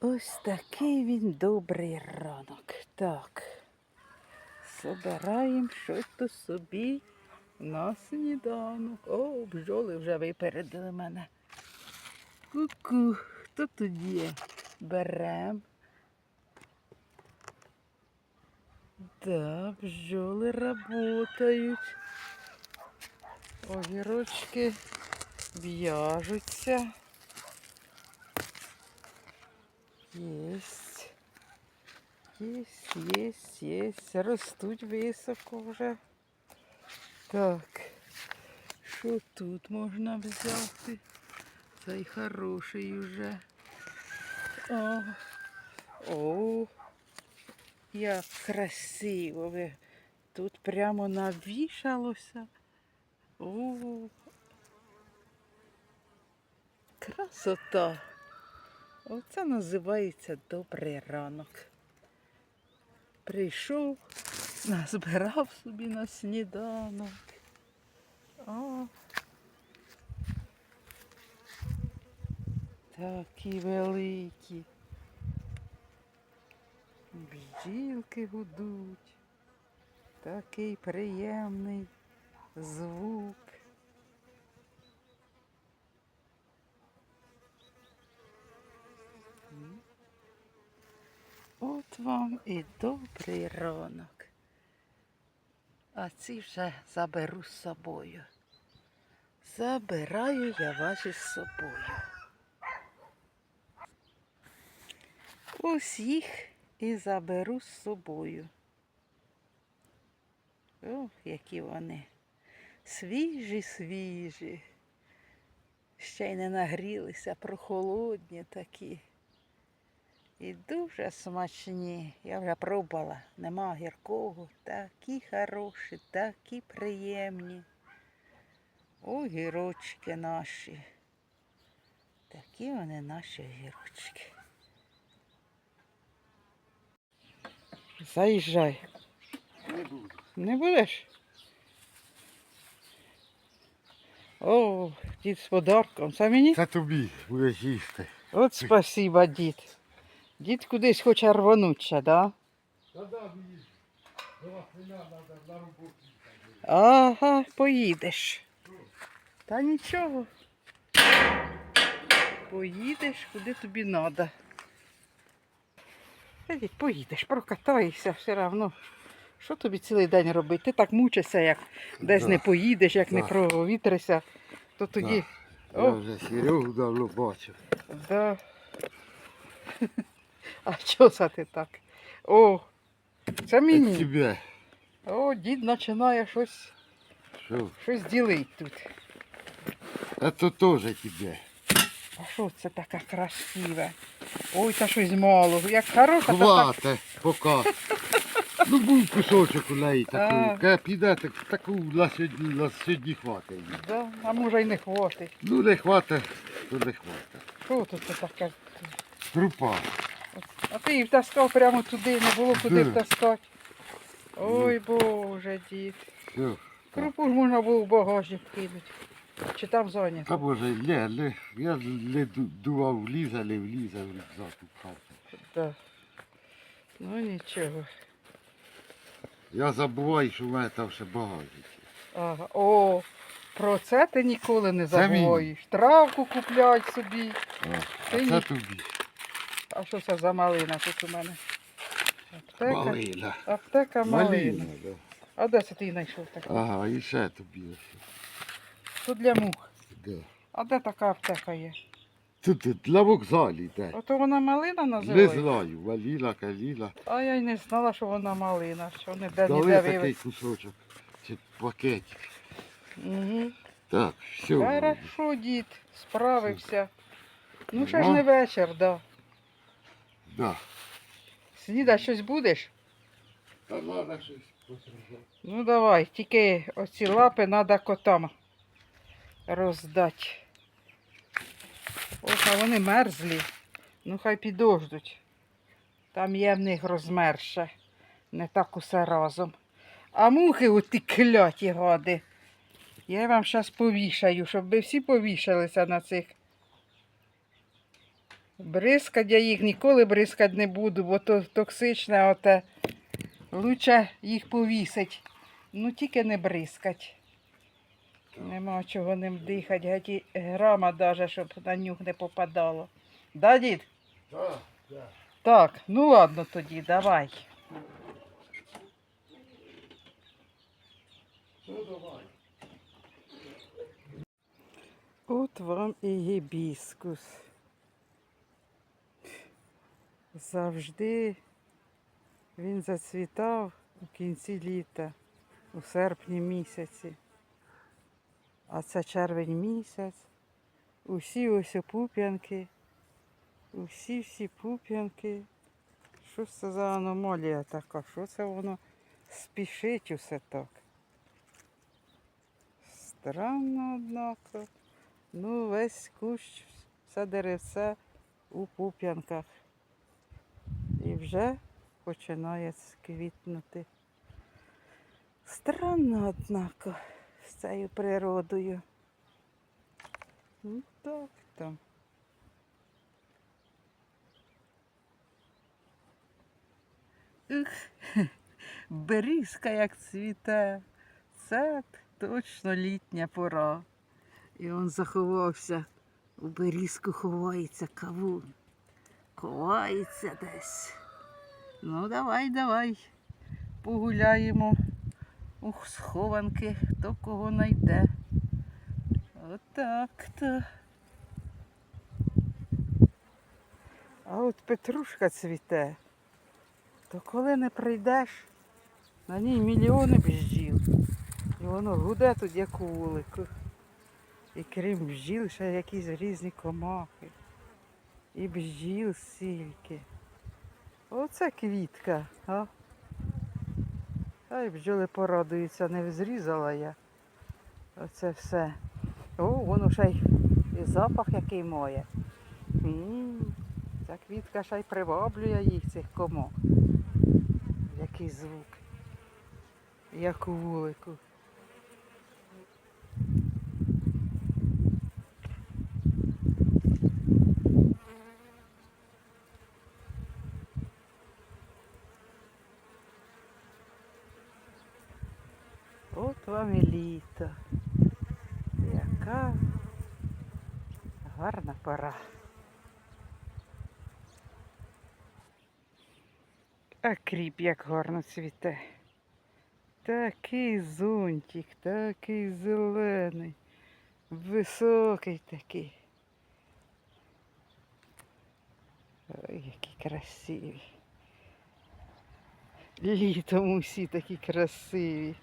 Ось такий він добрий ранок. Так. Собираємо щось то собі на сніданок. О, бджоли вже випередили мене. Ку-ку, хто тут є? Берем. Да, бджоли работають. Огірочки в'яжуться. Єсть. Єсть, єсть, єсть. Ростуть високо вже. Так. Що тут можна взяти? Цей хороший уже. О, о, як красиво. Тут прямо навішалося. О, красота. Оце називається добрий ранок. Прийшов, назбирав собі на сніданок. О. Такі великі. Бджілки гудуть. Такий приємний звук. От вам і добрий ранок. А ці вже заберу з собою. Забираю я вас із собою. Ось їх і заберу з собою. Ох, які вони свіжі, свіжі. Ще й не нагрілися, прохолодні такі. І дуже смачні. Я вже пробувала. Нема гіркого. Такі хороші, такі приємні. Огірочки наші. Такі вони наші огірочки. Заїжджай. Не буду. Не будеш? О, дід з подарком. Це мені? Це тобі будеш їсти. От спасіба, дід. Дід кудись хоче рвануть ще, да? Да, не. Ага, поїдеш. Та нічого. Поїдеш, куди тобі треба. Дід, поїдеш, прокатаєшся все одно. Що тобі цілий день робити? Ти так мучишся, як десь Да. не поїдеш, як не Да. провітришся, то тоді. Я О. вже Серегу давно бачив. Да. А що це ти так? О, це мені. тебе. О, дід починає щось, Що? щось ділити тут. Це теж тебе. А що це таке красиве? Ой, та щось мало. Як хороша, то так. Поки. Ну був кусочок у неї А. такий. Ка піде, так, таку на сьогодні, на сьогодні хватить. Да, а може й не хватить. Ну не хватить, то не хватить. Що тут це таке? Крупа. А ти її втаскав прямо туди, не було куди втаскати. Ой, Боже, дід. Крупу ж можна було в багажник кинути. Чи там Та боже, не, не, я не ду- думав, влізе, не влізе в рюкзак у хату. Да. Ну нічого. Я забуваю, що в мене там ще багажник. Ага. О, про це ти ніколи не Це він. забуваєш. Травку куплять собі. А, Ти а ні. це тобі. А що це за малина тут у мене? Аптека. Малина. Аптека малина. Малина, да. А де це ти її знайшов таку? Ага, і ще тобі. Тут для мух. Да. А де така аптека є? Тут, тут на вокзалі, де? Ото вона малина Не називається? знаю, валіла, каліла. А я й не знала, що вона малина, що не де Дали ніде такий кусочок. Чи пакетик. Угу. Так, все. Хорошо, дід, справився. Ну ще ж не вечір, да. Да. Сніда щось будеш? Та треба щось. Ну давай, тільки оці лапи треба котам роздати. Ох, а вони мерзлі. Ну хай підождуть. Там є в них розмерше. Не так усе разом. А мухи оті кляті гади. Я вам зараз повішаю, щоб ви всі повішалися на цих. Бризкать я їх ніколи бризкать не буду, бо то токсичне оте. Лучше їх повісить. Ну тільки не бризкать. Нема чого ним дихати, геть і грама даже, щоб на нюх не попадало. Да, дід? Так, так. Так, ну ладно тоді, давай. Ну давай. От вам і гібіскус. Завжди він зацвітав у кінці літа, у серпні місяці. А це червень місяць. Усі ось пуп'янки. Усі всі пуп'янки. Що це за аномалія така? Що це воно спішить усе так? Странно, однако. Ну, весь кущ, все деревце у пуп'янках. Вже починає квітнути. Странно, однако, з цією природою. Ну так там. Ух, берізка як цвіте. Це точно літня пора. І він заховався. У берізку ховається кавун. Ховається десь. Ну, давай, давай. Погуляємо у схованки, хто кого найде. Отак то. А от петрушка цвіте, то коли не прийдеш, на ній мільйони бжіл. І воно гуде тут, як у вулику. І крім бджіл, ще якісь різні комахи. І бджіл стільки. Оце квітка, а? Ай, бджоли порадуються, не зрізала я. Оце все. О, воно ще й і запах який має. М, Ця квітка ще й приваблює їх, цих комах. Який звук. Як у вулику. От вам і літо. Яка гарна пора. А кріп як гарно цвіте. Такий зонтик, такий зелений, високий такий. Ой, які красиві. Літом усі такі красиві.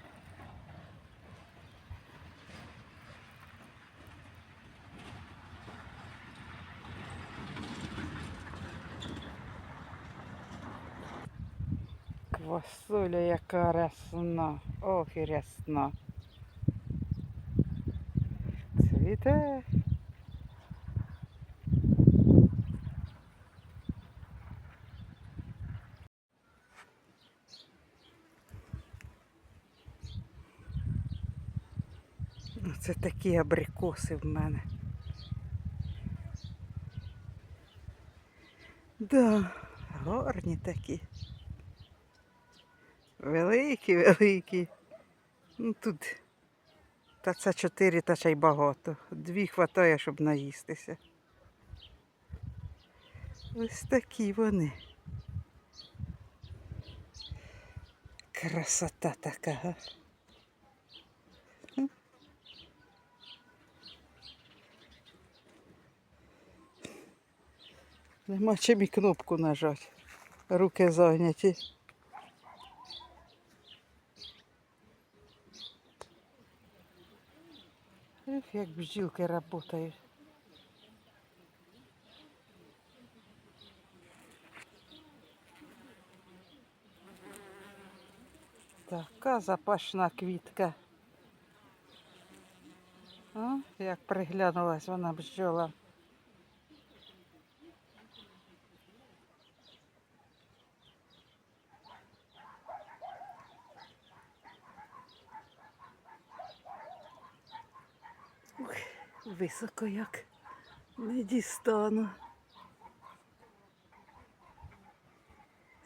Квасоля яка рясна, ох і рясна. Цвіте. Це такі абрикоси в мене. Да, гарні такі. Великі, великі. Ну тут. Та це чотири, та ще й багато. Дві хватає, щоб наїстися. Ось такі вони. Красота така. Нема чим і кнопку нажати. Руки зайняті. Ех, як бжілки працюють. Така запашна квітка. О, як приглянулась вона бджола. високо як не дістану.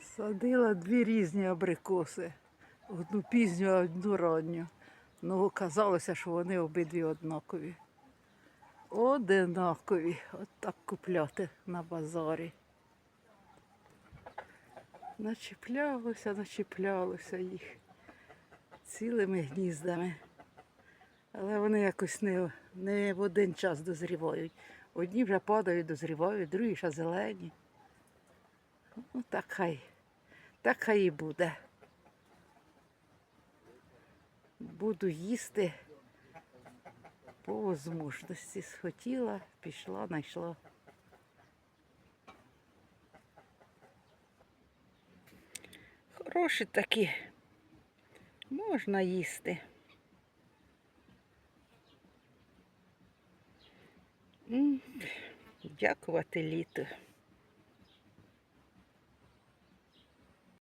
Садила дві різні абрикоси, одну пізню, а одну ранню. Ну, казалося, що вони обидві однакові. Одинакові. От так купляти на базарі. Начіплялося, начіплялося їх цілими гніздами. Але вони якось не, не в один час дозрівають. Одні вже падають, дозрівають, другі ще зелені. Ну, так хай. Так хай і буде. Буду їсти по возможності. Схотіла, пішла, знайшла. Хороші такі. Можна їсти. Дякувати літу.